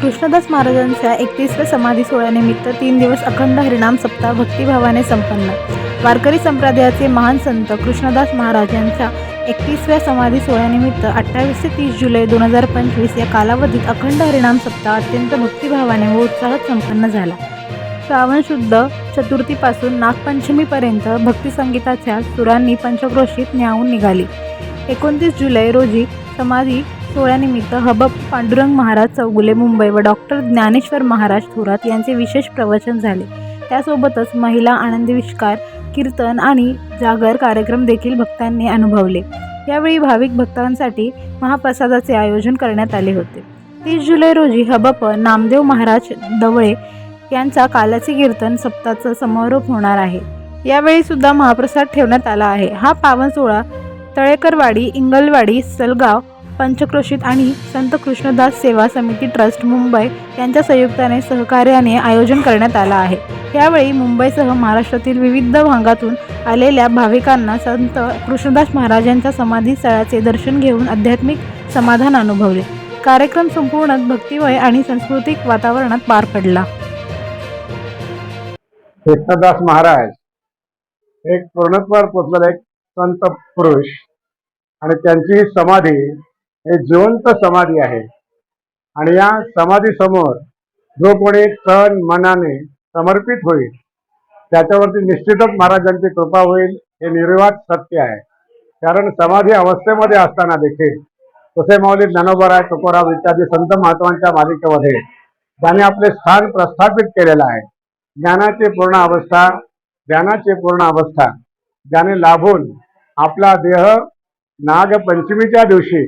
कृष्णदास महाराजांच्या एकतीसव्या समाधी सोहळ्यानिमित्त तीन दिवस अखंड हरिणाम सप्ताह भक्तिभावाने संपन्न. वारकरी संप्रदायाचे महान संत कृष्णदास महाराज यांच्या एकतीसव्या समाधी सोहळ्यानिमित्त अठ्ठावीस ते तीस जुलै दोन हजार पंचवीस या कालावधीत अखंड हरिणाम सप्ताह अत्यंत भक्तिभावाने व उत्साहात संपन्न झाला. श्रावण शुद्ध चतुर्थीपासून नागपंचमीपर्यंत भक्तिसंगीताच्या सुरांनी पंचक्रोशीत न्यावून निघाली. एकोणतीस जुलै रोजी समाधी सोहळ्यानिमित्त हबप पांडुरंग महाराज चौगुले मुंबई व डॉक्टर ज्ञानेश्वर महाराज थोरात यांचे विशेष प्रवचन झाले. त्यासोबतच महिला आनंदविष्कार कीर्तन आणि जागर कार्यक्रम देखील भक्तांनी अनुभवले. यावेळी भाविक भक्तांसाठी महाप्रसादाचे आयोजन करण्यात आले होते. तीस जुलै रोजी हबप नामदेव महाराज दवळे यांचा कालाचे कीर्तन सप्ताहाचा समारोप होणार आहे. यावेळी सुद्धा महाप्रसाद ठेवण्यात आला आहे. हा पावन सोहळा तळेकरवाडी इंगलवाडी सलगाव पंचक्रोशीत आणि संत कृष्णदास सेवा समिती ट्रस्ट मुंबई यांच्या संयुक्ताने सहकार्याने आयोजन करण्यात आलं आहे. यावेळी मुंबईसह महाराष्ट्रातील विविध भागातून आलेल्या भाविकांना संत कृष्णदास महाराजांच्या समाधी स्थळाचे दर्शन घेऊन आध्यात्मिक समाधान अनुभवले. कार्यक्रम संपूर्ण भक्तिमय आणि सांस्कृतिक वातावरणात पार पडला. कृष्णदास महाराज एक पूर्णत्वावर पोचलेला एक संत पुरुष आणि त्यांची समाधी हे जिवंत समाधी आहे. आणि या समाधी समोर जो कोणी तन मनाने समर्पित होईल. त्याच्यावरती निश्चितच महाराजांची कृपा होईल. हे निर्वाद सत्य आहे. कारण समाधी अवस्थेमध्ये असताना देखील तसे माऊली ज्ञानोबराय तुकोराव इत्यादी संत महात्मांच्या मालिकेमध्ये ज्याने आपले स्थान प्रस्थापित केलेलं आहे. ज्ञानाची पूर्ण अवस्था ज्ञानाची पूर्ण अवस्था ज्याने लाभून आपला देह नागपंचमीच्या दिवशी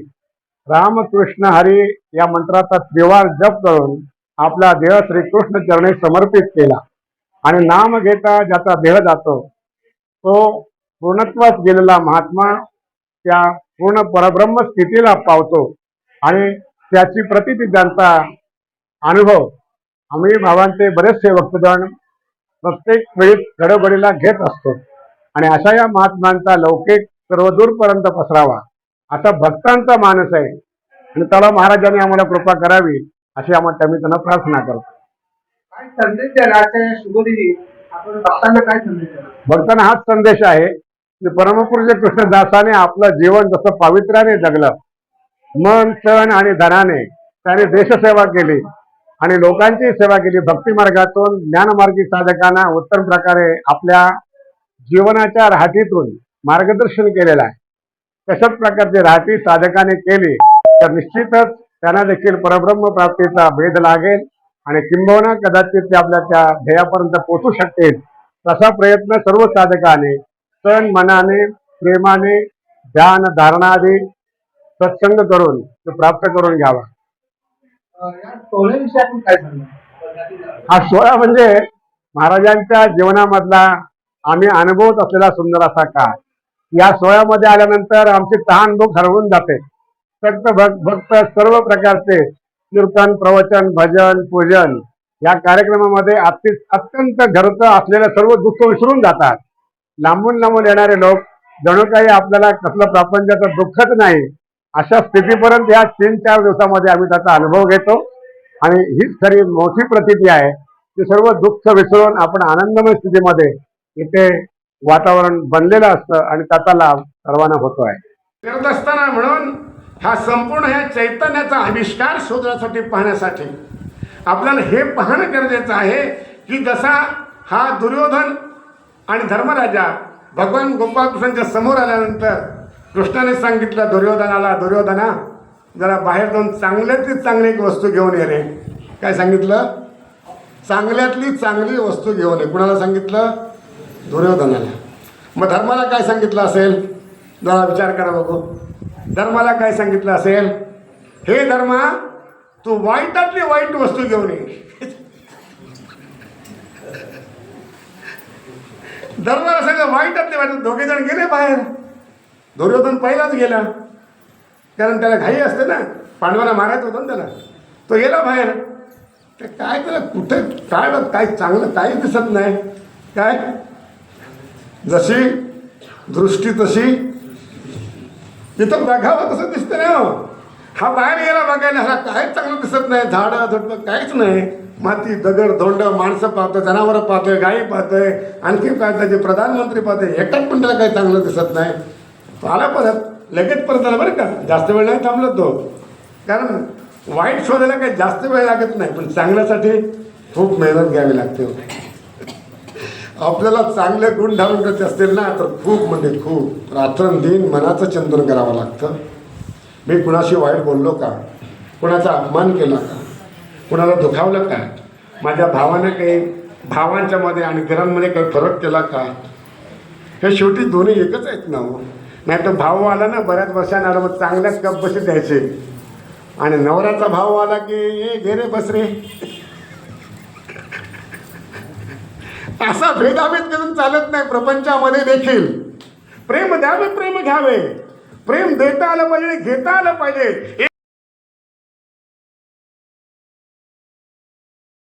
रामकृष्ण हरी या मंत्राचा त्रिवार जप करून आपला देह श्रीकृष्ण चरणी समर्पित केला. आणि नाम घेता ज्याचा देह जातो तो पूर्णत्वास गेलेला महात्मा त्या पूर्ण परब्रह्म स्थितीला पावतो आणि त्याची प्रतिती त्यांचा अनुभव. आम्ही भावांचे बरेचसे भक्तगण प्रत्येक वेळी घडोघडीला घेत असतो. आणि अशा या महात्म्यांचा लौकिक सर्वदूरपर्यंत पसरावा. असा भक्तांचा मानस आहे. आणि त्याला महाराजांनी आम्हाला कृपा करावी अशी आम्हाला मी त्यांना प्रार्थना करतो. काय संदेश भक्तांना हाच संदेश आहे की परमपूज्य कृष्णदासाने आपलं जीवन जसं पावित्र्याने जगलं मन तन आणि धनाने त्याने देशसेवा केली आणि लोकांची सेवा केली. भक्ती मार्गातून ज्ञानमार्गी साधकांना उत्तम प्रकारे आपल्या जीवनाच्या राहटीतून मार्गदर्शन केलेलं आहे. तशाच प्रकारची राहटी साधकाने केली तर निश्चितच त्यांना देखील परब्रह्म प्राप्तीचा भेद लागेल आणि किंबहुना कदाचित ते आपल्या त्या ध्येयापर्यंत पोहोचू शकतील. तसा प्रयत्न सर्व साधकाने तन मनाने प्रेमाने ध्यान धारणाआदी सत्संग करून तो प्राप्त करून घ्यावा. हा सोहळा म्हणजे महाराजांच्या जीवनामधला आम्ही अनुभवत असलेला सुंदर असा काळ. या सोहळ्यामध्ये आल्यानंतर आमची तहान भूक हरवून जाते. फक्त भक्त भक्त सर्व प्रकारचे कीर्तन प्रवचन भजन पूजन या कार्यक्रमामध्ये अति अत्यंत घरचं असलेलं सर्व दुःख विसरून जातात. लांबून लांबून येणारे लोक जणू काही आपल्याला कसलं प्रपंचाचं दुःखच नाही अशा स्थितीपर्यंत या तीन चार दिवसामध्ये आम्ही त्याचा अनुभव घेतो. आणि हीच खरी मोठी प्रतिती आहे की सर्व दुःख विसरून आपण आनंदमय स्थितीमध्ये इथे वातावरण बनलेलं असतं आणि त्याचा लाभ सर्वांना होतो आहे फिरत असताना म्हणून हा संपूर्ण ह्या चैतन्याचा आविष्कार शोधण्यासाठी पाहण्यासाठी आपल्याला हे पाहणं गरजेचं आहे की जसा हा दुर्योधन आणि धर्मराजा भगवान गोपाळकृष्णांच्या समोर आल्यानंतर कृष्णाने सांगितलं दुर्योधनाला दुर्योधना जरा बाहेर जाऊन चांगल्यातली चांगली एक वस्तू घेऊन ये रे. काय सांगितलं? चांगल्यातली चांगली वस्तू घेऊन ये. कुणाला सांगितलं? दुर्योधनाला मग धर्माला काय सांगितलं असेल? जरा विचार करा बघू. धर्माला काय सांगितलं असेल? हे धर्मा तू वाईटातली वाईट वस्तू घेऊन ये. धर्माला सगळं वाईटातले वाईट दोघे जण गेले बाहेर. दुर्योधन पहिलाच गेला. कारण त्याला घाई असते ना. पांडवाला मारायचं होतं ना त्याला. तो गेला बाहेर. तर काय त्याला कुठे काय काय चांगलं काही दिसत नाही. काय? जशी दृष्टी तशी तिथं बघावं तसं दिसतं ना हो. हा बाहेर गेला बघायला ह्याला काहीच चांगलं दिसत नाही झाडं झुडपं काहीच नाही. माती दगड धोंड माणसं पाहतं जनावरं पाहतोय गायी पाहतोय आणखी काय त्याचे प्रधानमंत्री पाहतोय एकटाच पण त्याला काही चांगलं दिसत नाही. आला परत लगेच परत आला बरं का. जास्त वेळ नाही थांबला तो. कारण वाईट शोधायला काही जास्त वेळ लागत नाही पण चांगल्यासाठी खूप मेहनत घ्यावी लागते. आपल्याला चांगले गुण धारण करायचे असतील ना तर खूप म्हणजे खूप. रात्रंदिन मनाचं चिंतन करावं लागतं. मी कुणाशी वाईट बोललो का? कुणाचा अपमान केला का? कुणाला दुखावलं का? माझ्या भावाने काही भावांच्या मध्ये आणि घरांमध्ये काही फरक केला का? हे शेवटी दोन्ही एकच आहेत ना हो. नाही तर भाव आला ना बऱ्याच वर्षांना आला मग चांगल्याच कप बसे द्यायचे. आणि नवऱ्याचा भाव आला की ये घे रे बस रे. असा भेदाभेद करून चालत नाही प्रपंचामध्ये देखील. प्रेम द्यावे प्रेम घ्यावे. प्रेम देता आलं पाहिजे घेता आलं पाहिजे.